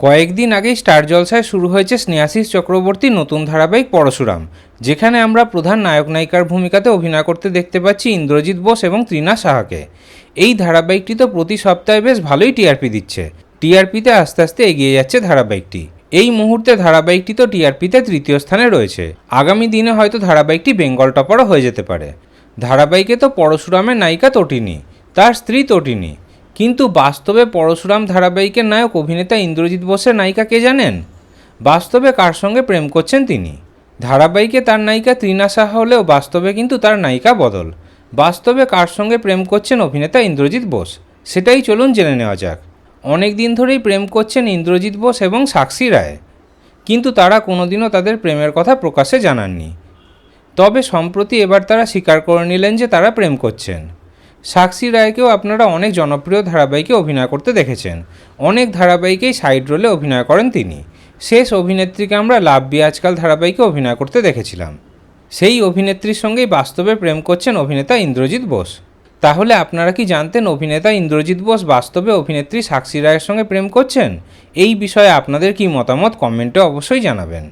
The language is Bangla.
কয়েকদিন আগেই স্টার জলসায় শুরু হয়েছে স্নেহাশিস চক্রবর্তী নতুন ধারাবাহিক পরশুরাম, যেখানে আমরা প্রধান নায়ক নায়িকার ভূমিকাতে অভিনয় করতে দেখতে পাচ্ছি ইন্দ্রজিৎ বোস এবং ত্রিনা সাহাকে। এই ধারাবাহিকটি তো প্রতি সপ্তাহে বেশ ভালোই টিআরপি দিচ্ছে। টিআরপিতে আস্তে আস্তে এগিয়ে যাচ্ছে ধারাবাহিকটি। এই মুহূর্তে ধারাবাহিকটি তো টিআরপিতে তৃতীয় স্থানে রয়েছে। আগামী দিনে হয়তো ধারাবাহিকটি বেঙ্গল টপারও হয়ে যেতে পারে। ধারাবাহিকে তো পরশুরামের নায়িকা তটিনী, তার স্ত্রী তটিনী। কিন্তু বাস্তবে পরশুরাম ধারাবাহিকের নায়ক অভিনেতা ইন্দ্রজিৎ বোসের নায়িকা কে জানেন? বাস্তবে কার সঙ্গে প্রেম করছেন তিনি? ধারাবাহিকে তার নায়িকা ত্রিনা সাহা হলেও বাস্তবে কিন্তু তার নায়িকা বদল। বাস্তবে কার সঙ্গে প্রেম করছেন অভিনেতা ইন্দ্রজিৎ বোস? সেটাই চলুন জেনে নেওয়া যাক। অনেক দিন ধরেই প্রেম করছেন ইন্দ্রজিৎ বোস এবং সাক্ষী রায়। কিন্তু তারা কোনোদিনও তাদের প্রেমের কথা প্রকাশে জানাননি। তবে সম্প্রতি এবার তারা স্বীকার করে নিলেন যে তারা প্রেম করছেন। সাক্ষী রায়কেও আপনারা অনেক জনপ্রিয় ধারাবাহিকে অভিনয় করতে দেখেছেন। অনেক ধারাবাহিকেই সাইড রোলে অভিনয় করেন তিনি। শেষ অভিনেত্রীকে আমরা লাভ বি আজকাল ধারাবাহিকে অভিনয় করতে দেখেছিলাম। সেই অভিনেত্রীর সঙ্গেই বাস্তবে প্রেম করছেন অভিনেতা ইন্দ্রজিৎ বোস। তাহলে আপনারা কি জানতেন অভিনেতা ইন্দ্রজিৎ বোস বাস্তবে অভিনেত্রী সাক্ষী রায়ের সঙ্গে প্রেম করছেন? এই বিষয়ে আপনাদের কি মতামত? কমেন্টে অবশ্যই জানাবেন।